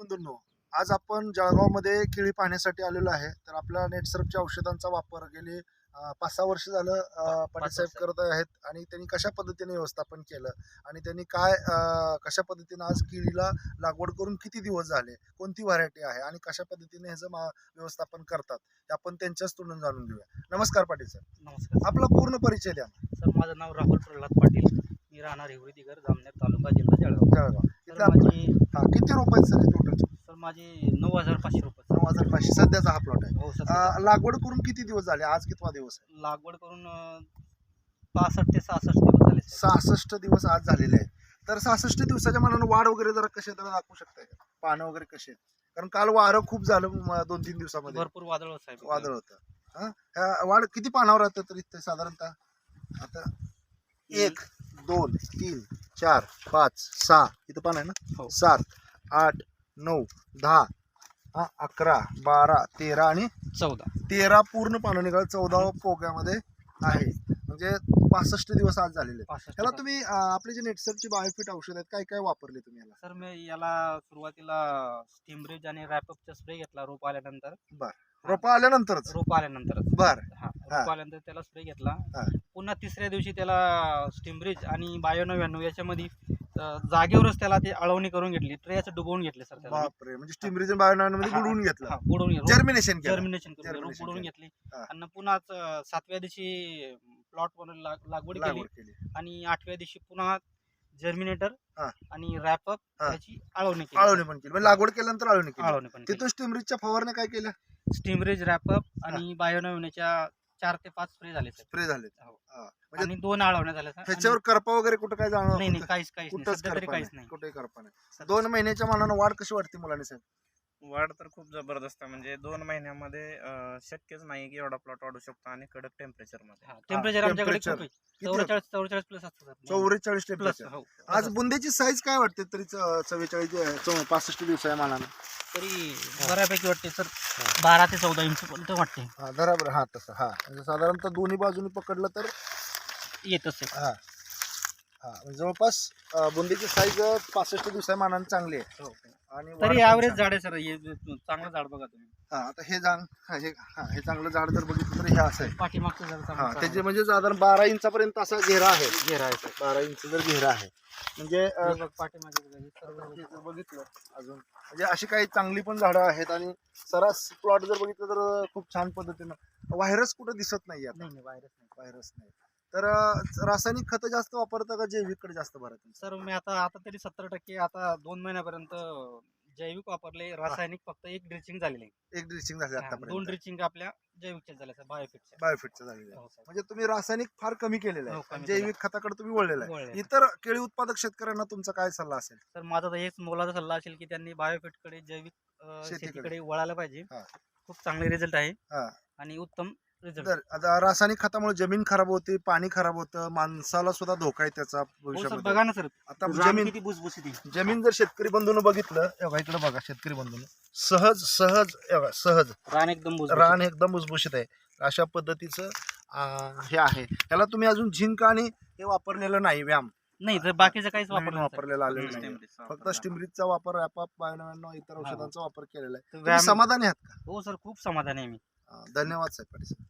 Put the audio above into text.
बंधूंनो आज आपण जळगावमध्ये केळी पाहण्यासाठी आलेलो आहे. तर आपल्या नेटसर्फच्या औषधांचा वापर गेली पाच सहा वर्ष झालं पाटील साहेब. करत आहेत आणि त्यांनी कशा पद्धतीने व्यवस्थापन केलं आणि त्यांनी काय कशा पद्धतीने आज केळीला लागवड करून किती दिवस झाले कोणती व्हरायटी आहे आणि कशा पद्धतीने ह्याचं मा- व्यवस्थापन करतात ते आपण त्यांच्याच तोंडून जाणून घेऊया. नमस्कार पाटील साहेब नमस्कार. आपला पूर्ण परिचय द्या सर माझं नाव राहुल प्रल्हाद पाटील. मी राहणार हिवरी दिगर जामनेर तालुका जिल्हा जळगाव. जळगाव. सर माझी हा किती रुपये सर टोटल सर माझी नऊ हजार पाचशे रुपये नऊ हजार पाचशे सध्याचा हा प्लॉट आहे. हो सर अं, लागवड करून किती दिवस झाले? आज कितवा दिवस आहे? लागवड करून अं, पासष्ट ते सहासष्ट दिवस झाले सर. सहासष्ट दिवस आज झालेले आहेत. तर सहासष्ट दिवसाच्या मनानं वाढ वगैरे जरा कसे जरा दाखवू शकताय का? पानं वगैरे कसे कारण काल वारं खूप झालं म- दोन तीन दिवसामध्ये. भरपूर वादळ होत साहेब वादळ होतं. हा? ह्या वाढ किती पानावर राहतं तरी ते साधारणतः? आता एक दोन तीन. चार पाच सहा. इथं पान आहे ना? हो. सात आठ नऊ दहा हा अकरा बारा तेरा आणि चौदा. तेरा पूर्ण पानं निघाल. चौदा पोग्यामध्ये आहे. म्हणजे पासष्ट दिवस आज झालेले. त्याला तुम्ही आपले जे नेटसरची बायोफिट औषध आहेत काय काय वापरले तुम्ही याला? सर मी याला सुरुवातीला स्टीमब्रिज आणि रॅपअपचा स्प्रे घेतला रोप आल्यानंतर. रोपा आल्यानंतरच? रोप आल्यानंतरच. बर. हा. आल्यानंतर त्याला स्प्रे घेतला. हा. पुन्हा तिसऱ्या दिवशी त्याला स्टीमब्रिज आणि बायो नव्याण्णव याच्यामध्ये अं, जागेवरच त्याला ते अळवणी करून घेतली. ट्रेचं डुबवून घेतले सर त्याला. बापरे. म्हणजे स्टीमरीजन बायोनामध्ये हा, बुडवून घेतलं. हा, बुडवून घेतलं. जर्मिनेशन केलं. जर्मिनेशन करून Germination बुडवून केलं. घेतली. हा. आणि पुन्हा अं, सातव्या दिवशी प्लॉट म्हणून लागवड केली. लागवड केली. आणि आठव्या दिवशी पुन्हा जर्मिनेटर हा. आणि रॅपअप हा. याची आळवणी केली. आळवणी पण केली. म्हणजे लागवड केल्यानंतर आळवणी केली. आळवणी पण तिथून स्टीमरीजच्या फवारण्या काय केल्या? स्टीमरेज रॅपअप आणि बायोनविण्याच्या चार ते पाच स्प्रे झाले सर. स्प्रे झाले हो. म्हणजे आणि दोन आळवण्या झाल्या sir. ह्याच्यावर करपा वगैरे कुठं काय जाणवत नाही? काहीच काहीच नाही. कुठंच सध्या तरी करपा काहीच नाही. नाही. कुठेही करपा नाही. सध्या- दोन महिन्याच्या मानानं वाढ कशी वाटते मुलांनी साहेब वाढ तर खूप जबरदस्त आहे. म्हणजे दोन महिन्यामध्ये शक्यच नाही की एवढा प्लॉट वाढू शकतो आणि कडक टेम्परेचरमध्ये. हा, टेम्परेचर आमच्याकडे? चौवेचाळीस चौवेचाळीस प्लस असतं सर. चौवेचाळीस प्लस टेम्परेचर हो. आज बुंदेची साईज काय वाटते तरी चव्वेचाळीस पासष्ट दिवस आहे मानानं. तरी बऱ्यापैकी वाटते सर. बारा ते चौदा इंच पर्यंत वाटते. हा बरोबर. हा तसं. हा. म्हणजे साधारणतः दोन्ही बाजूनी पकडलं तर येतच सर हा. हा म्हणजे जवळपास बुंदीची साईज पासष्ट दिवसा मानाने चांगली आहे. आणि वाढ तरी पण छान. झाड आहे सर हे चांगलं झाड बघा तुम्ही. हा आता हे जांग हा हे हा हे चांगलं झाड जर बघितलं तर हे असं आहे. पाठीमागचं झाड हा चांगलं त्याचे म्हणजे साधारण बारा इंचापर्यंत असा घेरा आहे. घेरा आहे सर बारा इंच जर घेरा आहे. म्हणजे अं, पाठीमागे जर बघितलं अजून म्हणजे अशी काही चांगली पण झाडं आहेत आणि सरास प्लॉट जर बघितलं तर खूप छान पद्धतीनं. व्हायरस कुठं दिसत नाही आता. व्हायरस नाही व्हायरस नाही. तर रासायनिक खतं जास्त वापरता का जैविककडे जास्त भरत सर मी आता आता तरी सत्तर टक्के आता दोन महिन्यापर्यंत जैविक वापरले रासायनिक फक्त एक ड्रिचिंग झालेली आहे. एक ड्रिचिंग झाली हा, दोन ड्रिचिंग आपल्या जैविकच्या झाल्या सर बायोफिटच्या बायोफिटचं झालेलं आहे हो, सर. म्हणजे तुम्ही रासायनिक फार कमी केलेलं हो, आहे कमी. जैविक खताकडे तुम्ही वळलेलं आहे वळलेलं आहे. इतर केळी उत्पादक शेतकऱ्यांना तुमचा काय सल्ला असेल तर माझा तर हेच मोलाचा सल्ला असेल की त्यांनी बायोफिटकडे जैविक अं, शेतीकडे. शेतीकडे वळायला पाहिजे हा. खूप चांगले रिझल्ट आहे हा. आणि उत्तम तर आता रासायनिक खतामुळे जमीन खराब होते पाणी खराब होतं माणसाला सुद्धा धोका आहे त्याचा हो भविष्यामध्ये. बघा ना सर. आता जमीन किती. जमीन जर शेतकरी बंधून बघितलं बघा इकडे बघा शेतकरी बंधून. सहज सहज सहज. रान एकदम भुसभुशीत. रान एकदम भुसभुशीत आहे. अशा पद्धतीचं अं, हे आहे. त्याला तुम्ही अजून झिंक आणि हे वापरलेलं नाही व्यायाम. नाही तर बाकीचं काहीच नवीन वापर वापरलेलं आलेलं. नाही. फक्त. स्टिमरीजचा वापर बायोनव्याण्णव इतर हा. औषधांचा वापर केलेला आहे. तुम्ही व्यायाम समाधानी आहात का? हो सर खूप समाधान आहे मी. धन्यवाद साहेब पाटील